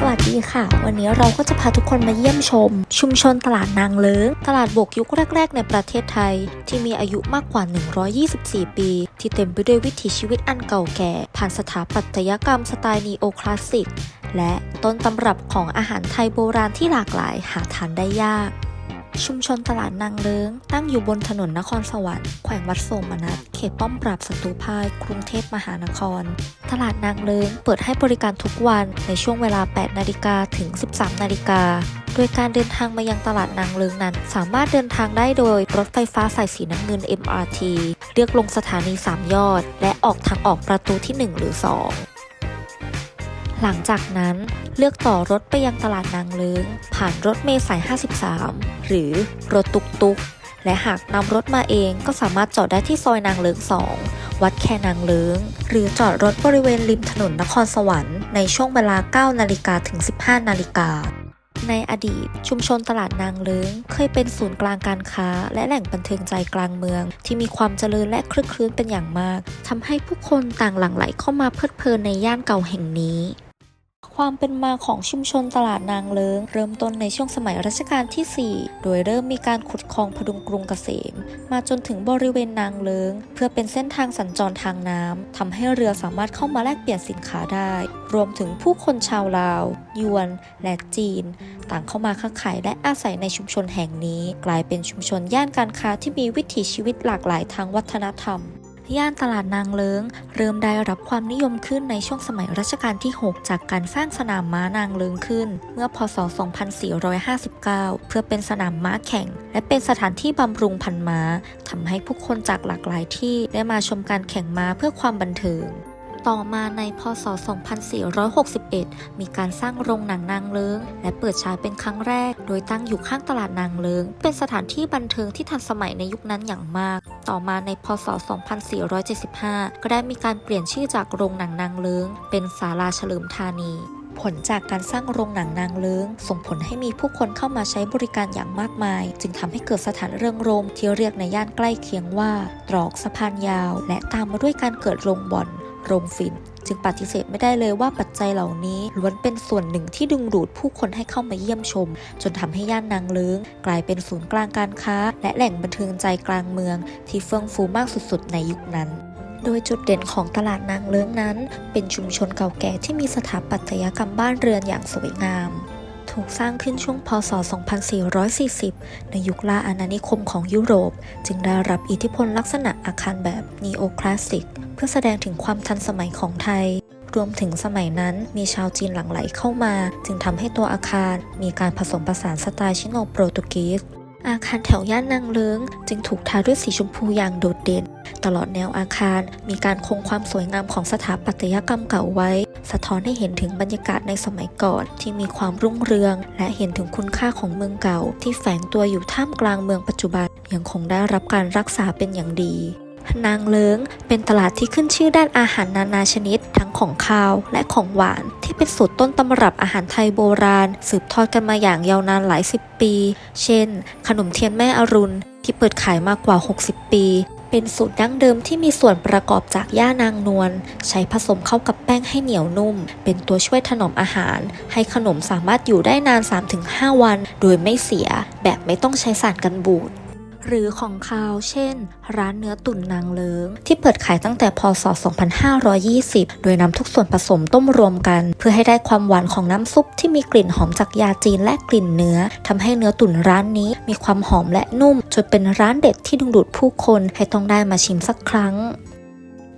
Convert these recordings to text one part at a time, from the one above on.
สวัสดีค่ะ วันนี้เราก็จะพาทุกคนมาเยี่ยมชม ชุมชนตลาดนางเลิงตลาดบกยุคแรก ๆ ในประเทศไทย ที่มีอายุมากกว่า 124 ปี ที่เต็มไปด้วยวิถีชีวิตอันเก่าแก่ ผ่านสถาปัตยกรรมสไตล์นีโอคลาสสิกและต้นตำรับของอาหารไทยโบราณที่หลากหลายหาทานได้ยาก ชุมชนตลาดนางเลิงตั้งอยู่บนถนนนครสวรรค์แขวงวัดโสมนัสเขตป้อมปราบศัตรูพ่ายกรุงเทพมหานคร ตลาดนางเลิงเปิดให้บริการทุกวันในช่วงเวลา 8 นาฬิกาถึง 13 นาฬิกาโดยการเดินทางมายังตลาดนางเลิงนั้น สามารถเดินทางได้โดยรถไฟฟ้าสายสีน้ำเงิน MRT เรียกลงสถานี 3 ยอด และออกทางออกประตูที่ 1 หรือ 2 หลังจากนั้น เลือกต่อรถไปยังตลาดนางเลิงผ่านรถเมล์สาย 53 หรือรถตุกตุกและหากนำรถมาเองก็สามารถจอดได้ที่ซอยนางเลิง 2 วัดแคนางเลิง หรือจอดรถบริเวณริมถนนนครสวรรค์ในช่วงเวลา 9 นาฬิกาถึง 15 นาฬิกาในอดีตชุมชนตลาดนางเลิงเคยเป็นศูนย์กลางการค้า และแหล่งบันเทิงใจกลางเมือง ที่มีความเจริญและคลึกคลื้นเป็นอย่างมากทำให้ผู้คนต่างหลั่งไหลเข้ามาเพลิดเพลินในย่านเก่าแห่งนี้ ความเป็นมาของชุมชนตลาดนางเลิง เริ่มต้นในช่วงสมัยรัชกาลที่ 4 โดยเริ่มมีการขุดคลองพดุงกรุงเกษม มาจนถึงบริเวณนางเลิง เพื่อเป็นเส้นทางสัญจรทางน้ำทำให้เรือสามารถเข้ามาแลกเปลี่ยนสินค้าได้ รวมถึงผู้คนชาวลาว ยวน และจีน ต่างเข้ามาค้าขายและอาศัยในชุมชนแห่งนี้ กลายเป็นชุมชนย่านการค้าที่มีวิถีชีวิตหลากหลายทางวัฒนธรรม ย่านตลาดนางเลิง เริ่มได้รับความนิยมขึ้นในช่วงสมัยรัชกาลที่ 6 จากการสร้างสนามม้านางเลิงขึ้น เมื่อพศ 2459 เพื่อเป็นสนามม้าแข่ง และเป็นสถานที่บำรุงพันม้าทำให้ผู้คนจากหลากหลายที่ได้มาชมการแข่งม้าเพื่อความบันเทิงต่อมาในพศ 2461 มีการสร้างโรงหนังนางเลิง และเปิดฉายเป็นครั้งแรก โดยตั้งอยู่ข้างตลาดนางเลิง เป็นสถานที่บันเทิงที่ทันสมัยในยุคนั้นอย่างมาก ต่อมาในพศ 2475 ก็ได้มีการเปลี่ยนชื่อจากโรงหนังนางเลิงเป็นศาลาเฉลิมธานีผลจากการสร้างโรงหนังนางเลิงส่งผลให้มีผู้คนเข้ามาใช้บริการอย่างมากมาย จึงทำให้เกิดสถานเรื่องรมที่เรียกในย่านใกล้เคียงว่า ตรอกสะพานยาว และตามมาด้วยการเกิดโรงบ่อน โรงฝิ่น จึงปฏิเสธไม่ได้เลยว่าปัจจัยเหล่านี้ล้วนเป็นส่วนหนึ่งที่ดึงดูดผู้คนให้เข้ามาเยี่ยมชม จนทำให้ย่านนางเลิงกลายเป็นศูนย์กลางการค้า และแหล่งบันเทิงใจกลางเมือง ที่เฟื่องฟูมากสุดๆ ในยุคนั้นโดยจุดเด่นของตลาดนางเลิ้งนั้น เป็นชุมชนเก่าแก่ที่มีสถาปัตยกรรมบ้านเรือนอย่างสวยงาม ถูกสร้างขึ้นช่วงพศ 2440 ในยุคล่าอาณานิคมของยุโรป จึงได้รับอิทธิพลลักษณะอาคารแบบนีโอคลาสสิก เพื่อแสดงถึงความทันสมัยของไทย รวมถึงสมัยนั้นมีชาวจีนหลั่งไหลเข้ามา จึงทำให้ตัวอาคารมีการผสมผสานสไตล์ชิโนโปรตุกีสอาคารแถวย่านนางเลิงจึงถูกทาด้วยสีชมพูอย่างโดดเด่น ตลอดแนวอาคารมีการคงความสวยงามของสถาปัตยกรรมเก่าไว้ สะท้อนให้เห็นถึงบรรยากาศในสมัยก่อนที่มีความรุ่งเรือง และเห็นถึงคุณค่าของเมืองเก่า ที่แฝงตัวอยู่ท่ามกลางเมืองปัจจุบันยังคงได้รับการรักษาเป็นอย่างดีนางเลิงเป็นตลาดที่ขึ้นชื่อด้านอาหารนานาชนิด ทั้งของคาวและของหวาน ที่เป็นสูตรต้นตำรับอาหารไทยโบราณ สืบทอดกันมาอย่างยาวนานหลายสิบปี เช่น ขนมเทียนแม่อรุณ ที่เปิดขายมากกว่า 60 ปี เป็นสูตรดั้งเดิมที่มีส่วนประกอบจากย่านางนวลใช้ผสมเข้ากับแป้งให้เหนียวนุ่ม เป็นตัวช่วยถนอมอาหาร ให้ขนมสามารถอยู่ได้นาน 3-5 วัน โดยไม่เสีย แบบไม่ต้องใช้สารกันบูด หรือของคาวเช่น ร้านเนื้อตุ๋นนางเลิง ที่เปิดขายตั้งแต่พศ 2520 โดยนำทุกส่วนผสมต้มรวมกัน เพื่อให้ได้ความหวานของน้ำซุปที่มีกลิ่นหอมจากยาจีนและกลิ่นเนื้อทำให้เนื้อตุ๋นร้านนี้มีความหอมและนุ่มจนเป็นร้านเด็ดที่ดึงดูดผู้คนให้ต้องได้มาชิมสักครั้ง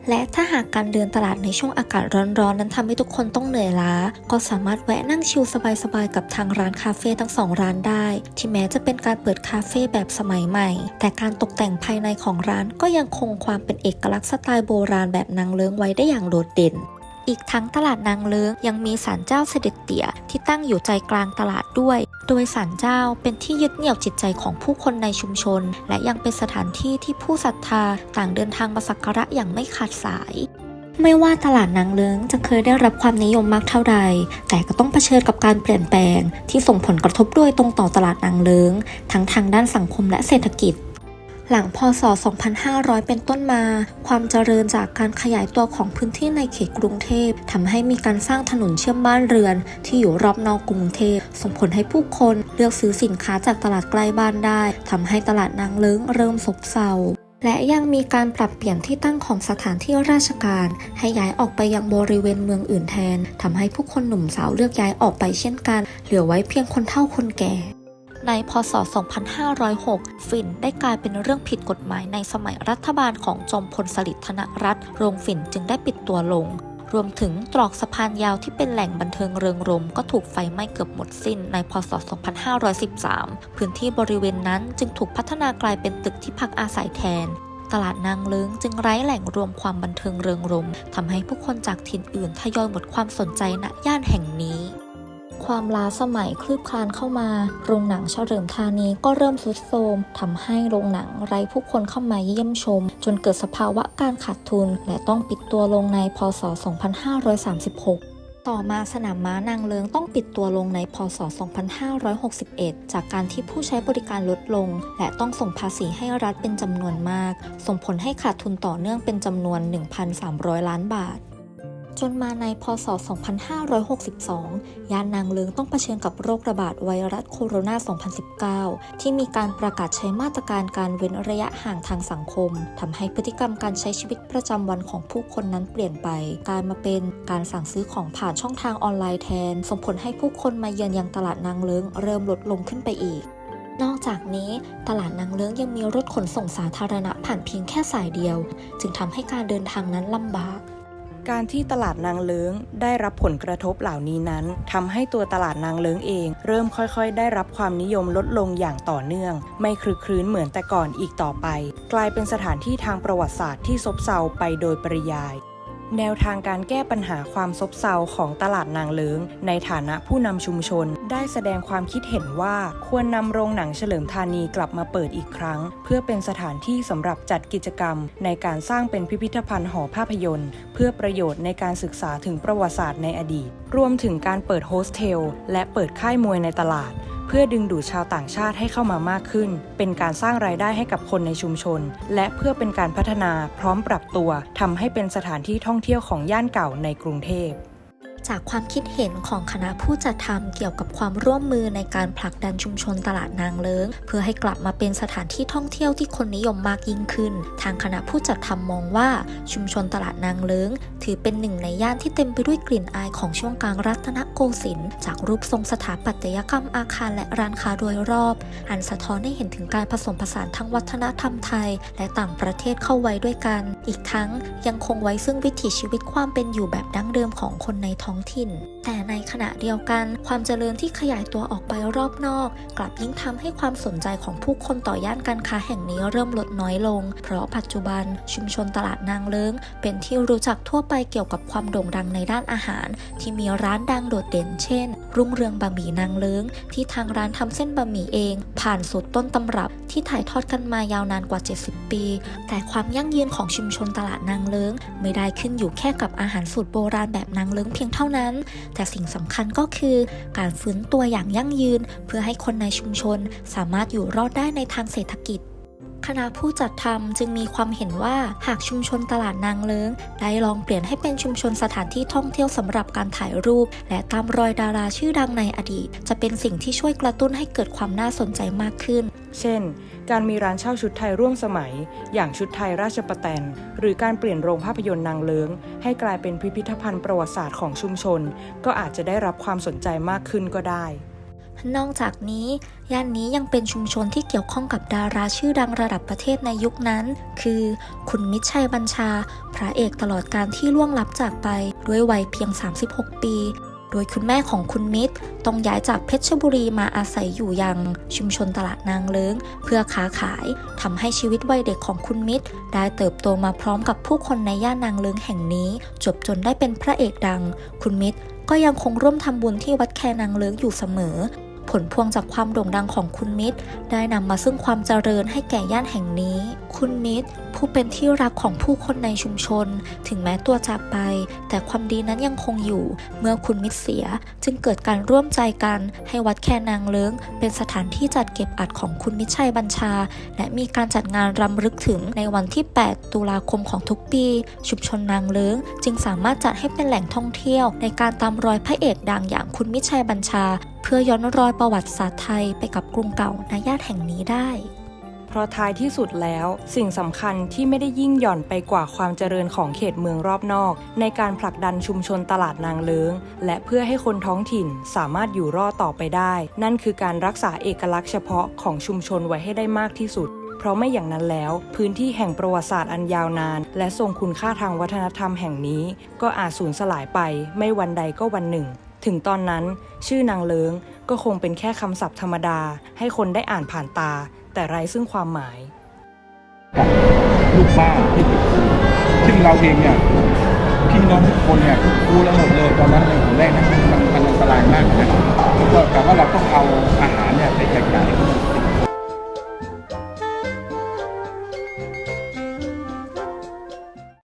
และถ้าหากการเดินตลาดในช่วงอากาศร้อนๆ นั้นทำให้ทุกคนต้องเหนื่อยล้า ก็สามารถแวะนั่งชิลสบายๆ กับทางร้านคาเฟ่ทั้งสองร้านได้ ที่แม้จะเป็นการเปิดคาเฟ่แบบสมัยใหม่ แต่การตกแต่งภายในของร้านก็ยังคงความเป็นเอกลักษณ์สไตล์โบราณแบบนางเลิ้งไว้ได้อย่างโดดเด่นอีกทั้งตลาดนางเลิงยังมีศาลเจ้าเสด็จเตี่ยที่ตั้งอยู่ใจกลางตลาดด้วย โดยศาลเจ้าเป็นที่ยึดเหนี่ยวจิตใจของผู้คนในชุมชน และยังเป็นสถานที่ที่ผู้ศรัทธาต่างเดินทางมาสักการะอย่างไม่ขาดสายไม่ว่าตลาดนางเลิงจะเคยได้รับความนิยมมากเท่าใด แต่ก็ต้องเผชิญกับการเปลี่ยนแปลง ที่ส่งผลกระทบโดยตรงต่อตลาดนางเลิงทั้งทางด้านสังคมและเศรษฐกิจ หลังพศ 2500 เป็นต้นมา ความเจริญจากการขยายตัวของพื้นที่ในเขตกรุงเทพทำให้มีการสร้างถนนเชื่อมบ้านเรือน ที่อยู่รอบนอกกรุงเทพส่งผลให้ผู้คนเลือกซื้อสินค้าจากตลาดใกล้บ้านได้ทำให้ตลาดนางเลิ้งเริ่มซบเซาและยังมีการปรับเปลี่ยนที่ตั้งของสถานที่ราชการ ให้ย้ายออกไปยังบริเวณเมืองอื่นแทนทำให้ผู้คนหนุ่มสาวเลือกย้ายออกไปเช่นกัน เหลือไว้เพียงคนเฒ่าคนแก่ ในพศ 2506 ฝิ่นได้กลายเป็นเรื่องผิดกฎหมายในสมัยรัฐบาลของจอมพลสฤษดิ์ธนรัตน์โรงฝิ่นจึงได้ปิดตัวลง รวมถึงตรอกสะพานยาวที่เป็นแหล่งบันเทิงเริงรมก็ถูกไฟไหม้เกือบหมดสิ้นในพศ 2513 พื้นที่บริเวณนั้นจึงถูกพัฒนากลายเป็นตึกที่พักอาศัยแทนตลาดนางเลิ้งจึงไร้แหล่งรวมความบันเทิงเริงรมทำให้ผู้คนจากถิ่นอื่นทยอยหมดความสนใจณย่านแห่งนี้ ความล้าสมัยคลืบคลานเข้ามา โรงหนังเฉลิมธานีก็เริ่มทรุดโทรมทำให้โรงหนังไร้ผู้คนเข้ามาเยี่ยมชม จนเกิดสภาวะการขาดทุน และต้องปิดตัวลงในพศ 2536ต่อมาสนามม้านางเลิงต้องปิดตัวลงในพศ 2561 จากการที่ผู้ใช้บริการลดลง และต้องส่งภาษีให้รัฐเป็นจำนวนมาก ส่งผลให้ขาดทุนต่อเนื่องเป็นจำนวน 1,300 ล้านบาท จนมาในพศ 2562 ยานนางเลิงต้องเผชิญกับโรคระบาดไวรัสโคโรนา 2019 ที่มีการประกาศใช้มาตรการการเว้นระยะห่างทางสังคมทำให้พฤติกรรมการใช้ชีวิตประจำวันของผู้คนนั้นเปลี่ยนไป กลายมาเป็นการสั่งซื้อของผ่านช่องทางออนไลน์แทน ส่งผลให้ผู้คนมาเยือนยังตลาดนางเลิงเริ่มลดลงขึ้นไปอีกนอกจากนี้ตลาดนางเลิ้งยังมีรถขนส่งสาธารณะผ่านเพียงแค่สายเดียว จึงทำให้การเดินทางนั้นลำบาก การที่ตลาดนางเลิ้งได้รับผลกระทบเหล่านี้นั้นทำให้ตัวตลาดนางเลิ้งเอง เริ่มค่อยๆ ได้รับความนิยมลดลงอย่างต่อเนื่อง ไม่คลึกครื้นเหมือนแต่ก่อนอีกต่อไป กลายเป็นสถานที่ทางประวัติศาสตร์ที่ซบเซาไปโดยปริยาย แนวทางการแก้ปัญหาความซบเซาของตลาดนางเลิงในฐานะผู้นำชุมชน ได้แสดงความคิดเห็นว่าควรนำโรงหนังเฉลิมธานีกลับมาเปิดอีกครั้ง เพื่อเป็นสถานที่สำหรับจัดกิจกรรม ในการสร้างเป็นพิพิธภัณฑ์หอภาพยนตร์ เพื่อประโยชน์ในการศึกษาถึงประวัติศาสตร์ในอดีต รวมถึงการเปิดโฮสเทลและเปิดค่ายมวยในตลาด พื่อดึงดูดชาวต่างชาติให้เข้ามามากขึ้น เป็นการสร้างรายได้ให้กับคนในชุมชน และเพื่อเป็นการพัฒนาพร้อมปรับตัวทำให้เป็นสถานที่ท่องเที่ยวของย่านเก่าในกรุงเทพ จากความคิดเห็นของคณะผู้จัดทำเกี่ยวกับความร่วมมือในการผลักดันชุมชนตลาดนางเลิงเพื่อให้กลับมาเป็นสถานที่ท่องเที่ยวที่คนนิยมมากยิ่งขึ้น ทางคณะผู้จัดทำมองว่าชุมชนตลาดนางเลิงถือเป็นหนึ่งในย่านที่เต็มไปด้วยกลิ่นอายของช่วงกลางรัตนโกสินทร์จากรูปทรงสถาปัตยกรรมอาคารและร้านค้าโดยรอบ อันสะท้อนให้เห็นถึงการผสมผสานทั้งวัฒนธรรมไทย และต่างประเทศเข้าไว้ด้วยกัน อีกทั้งยังคงไว้ซึ่งวิถีชีวิตความเป็นอยู่แบบดั้งเดิมของคนในท้องถิ่น แต่ในขณะเดียวกันความเจริญที่ขยายตัวออกไปรอบนอก กลับยิ่งทำให้ความสนใจของผู้คนต่อย่านการค้าแห่งนี้เริ่มลดน้อยลง เพราะปัจจุบันชุมชนตลาดนางเลิงเป็นที่รู้จักทั่วไปเกี่ยวกับความโด่งดังในด้านอาหาร ที่มีร้านดังโดดเด่นเช่น รุ่งเรืองบะหมี่นางเลิงที่ทางร้านทำเส้นบะหมี่เอง ผ่านสูตรต้นตำรับที่ถ่ายทอดกันมายาวนานกว่า 70 ปี แต่ความยั่งยืนของชุมชนตลาดนางเลิงไม่ได้ขึ้นอยู่แค่กับอาหารสูตรโบราณแบบนางเลิงเพียงเท่า่านั้น แต่สิ่งสำคัญก็คือการฟื้นตัวอย่างยั่งยืน เพื่อให้คนในชุมชน สามารถอยู่รอดได้ในทางเศรษฐกิจ คณะผู้จัดทำจึงมีความเห็นว่าหากชุมชนตลาดนางเลิงได้ลองเปลี่ยนให้เป็นชุมชนสถานที่ท่องเที่ยวสำหรับการถ่ายรูป และตามรอยดาราชื่อดังในอดีต จะเป็นสิ่งที่ช่วยกระตุ้นให้เกิดความน่าสนใจมากขึ้น เช่น การมีร้านเช่าชุดไทยร่วมสมัย อย่างชุดไทยราชประแตน หรือการเปลี่ยนโรงภาพยนตร์นางเลิงให้กลายเป็นพิพิธภัณฑ์ประวัติศาสตร์ของชุมชน ก็อาจจะได้รับความสนใจมากขึ้นก็ได้ นอกจากนี้ ย่านนี้ยังเป็นชุมชนที่เกี่ยวข้องกับดาราชื่อดังระดับประเทศในยุคนั้น คือ คุณมิตรชัยบัญชา พระเอกตลอดการที่ล่วงลับจากไปด้วยวัยเพียง 36 ปี โดยคุณแม่ของคุณมิตรต้องย้ายจากเพชรบุรีมาอาศัยอยู่ยังชุมชนตลาดนางเลิงเพื่อค้าขายทำให้ชีวิตวัยเด็กของคุณมิตร ได้เติบโตมาพร้อมกับผู้คนในย่านนางเลิงแห่งนี้ จบจนได้เป็นพระเอกดัง คุณมิตรก็ยังคงร่วมทำบุญที่วัดแคนางเลิงอยู่เสมอ ผลพวงจากความโด่งดังของคุณมิตร ได้นำมาซึ่งความเจริญให้แก่ย่านแห่งนี้ คุณมิตรผู้เป็นที่รักของผู้คนในชุมชน ถึงแม้ตัวจากไป แต่ความดีนั้นยังคงอยู่ เมื่อคุณมิตรเสีย จึงเกิดการร่วมใจกันให้วัดแคนางเลิ้ง เป็นสถานที่จัดเก็บอัฐของคุณมิตรชัยบัญชา และมีการจัดงานรำลึกถึงในวันที่ 8 ตุลาคมของทุกปี ชุมชนนางเลิ้ง จึงสามารถจัดให้เป็นแหล่งท่องเที่ยว ในการตามรอยพระเอกดังอย่างคุณมิตรชัยบัญชา เพื่อย้อนรอยประวัติศาสตร์ไทยไปกับกรุงเก่าณย่านแห่งนี้ได้ เพราะท้ายที่สุดแล้ว สิ่งสำคัญที่ไม่ได้ยิ่งหย่อนไปกว่าความเจริญของเขตเมืองรอบนอก ในการผลักดันชุมชนตลาดนางเลิงและเพื่อให้คนท้องถิ่นสามารถอยู่รอดต่อไปได้ นั่นคือการรักษาเอกลักษณ์เฉพาะของชุมชนไว้ให้ได้มากที่สุดเพราะไม่อย่างนั้นแล้ว พื้นที่แห่งประวัติศาสตร์อันยาวนาน และทรงคุณค่าทางวัฒนธรรมแห่งนี้ ก็อาจสูญสลายไปไม่วันใดก็วันหนึ่ง ถึงตอนนั้น ชื่อนางเลิง ก็คงเป็นแค่คำศัพท์ธรรมดา ให้คนได้อ่านผ่านตา แต่ไร้ซึ่งความหมายลูกบ้านที่ติดคุกซึ่งเราเองเนี่ยพี่น้องทุกคนเนี่ยรู้แล้วหมดเลยตอนนั้นในผมแรกนะมันมันอันตรายมากนะแล้วก็แต่ว่าเราต้องเอาอาหารเนี่ยไปแจกจ่ายให้คน